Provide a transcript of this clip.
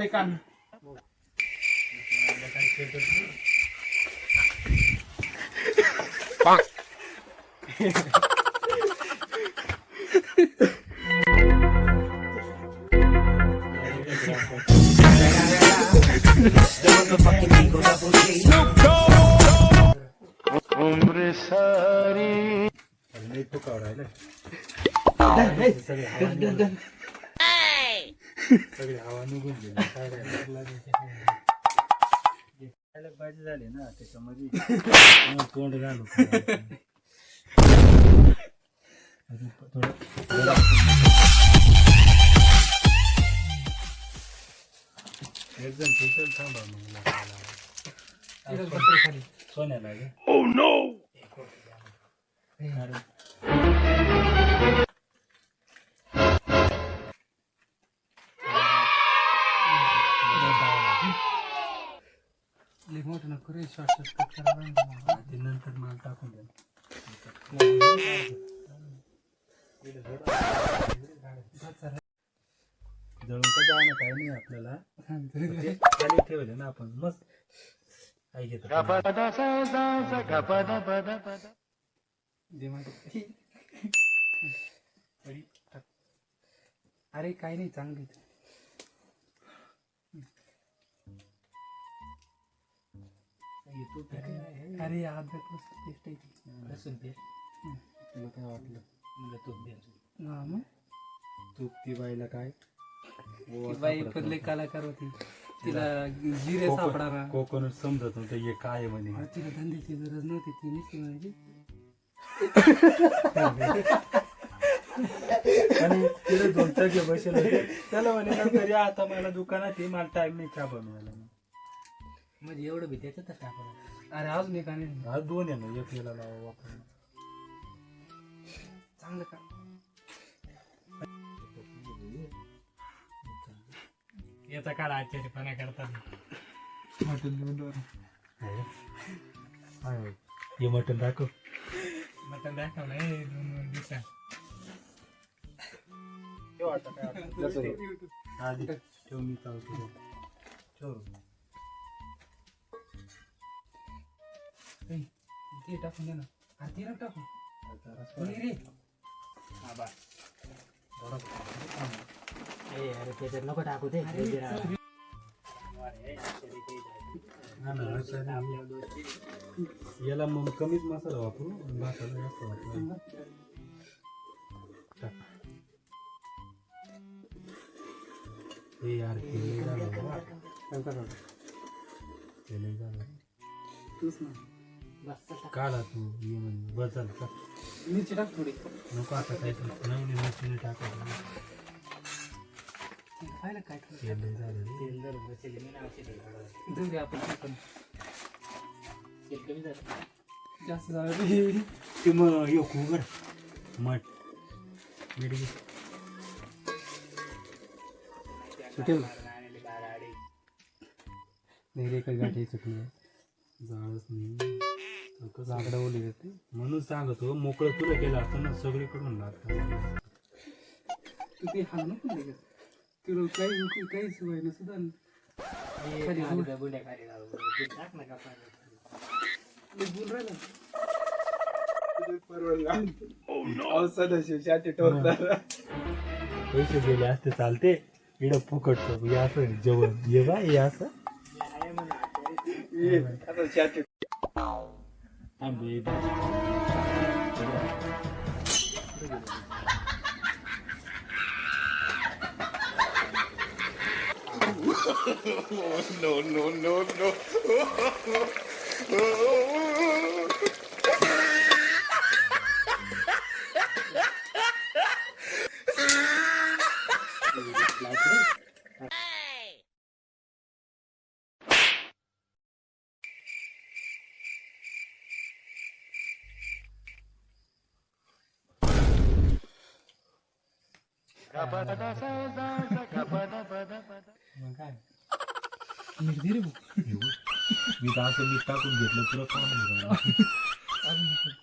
खाली कान नाही तो काढायला सगळी हवा निघून गेली. काय? खायला पाहिजे झाले ना त्याच्यामध्ये. तोंड घालू. थोडं. एक जण तिथं थांबा मग. खाली. सोन्याला गे. लय मोठं नको रे शॉर्ट शॉर्ट कट करा ते नंतर मला टाकून द्या जळून का जाणं काही नाही आपल्याला ते खाली ठेवले ना आपण मस्त काय अरे काय नाही अरे, काही नाही चांगली अरे अद्रक आहे ती. लसूण ते तुला काय वाटलं? मला तूप दे हा मग? तूप ती बाईला काय? ती बाई पण लय कलाकार होती. तिला जिरे सापडा कोकोनट समजत नव्हतं हे काय आहे म्हणे? तिला धंद्याची गरज नव्हती ती म्हणजे आणि तिथे दोन टक्के बसेल होते त्याला म्हणे ना तरी आता मला दुकानात ये मला टाइम नाही चहा बनवायला. म्हणजे एवढं बी त्याच्यातच टाकलं अरे अजून एक आणि आज दोन आहे ना एक याला लावा वापरून. चांगलं का? याचा काढ आश्चर्यपणा करतात. हॉटेल हे? मटण दाखव. मटण दाखवलं हे दोन दोन दिवसा. आधी ठेव मी चालतो ठेव. ते टाकून दे ना अरे ते नको टाकू नाही रे अरे त्याच्यात नको टाकू दे. हा ना. याला मग कमीच मसाला वापरू भाताला जास्त वापरू टाक. हे यार ते लय झालं बाबा. ते लय झालं. तूच ना काढा तू ये म्हणजे झालं का मिरची टाक थोडी. नको आता काय नाही नाही टाकायचं. पाहिलं काय ठेवलं? ते लय झालं रे. तेल जर बसेल मी नाव शेती काढायला. जाऊ दे आपण ते पण तेल कमी झालं. जास्त झालं रे. ते मग यो कुकर मठ मीठ घे. सुटेल नाही रे काही गाठी सुटली जाळच नाही. कसं ओली जाते म्हणून सांगतो मोकळं तुला केलं असतं ना सगळीकडून लागतं तू ते हा नको लगेच तुला काही काही सवय ना सुद्धा हे खाली खाली बोल. त्या बुंड्या खाली लावू. ते टाक ना कपाळात. बोल राहिला. पैसे दिले असते चालते. इडं फुकटतो हे असं जेवण ये बा हे असं. आहे म्हणून आश्चर्य. थांब हे बघ. मग काय मीठ दे रे भाऊ. मी तर असं मीठ टाकून घेतलं तुला नको.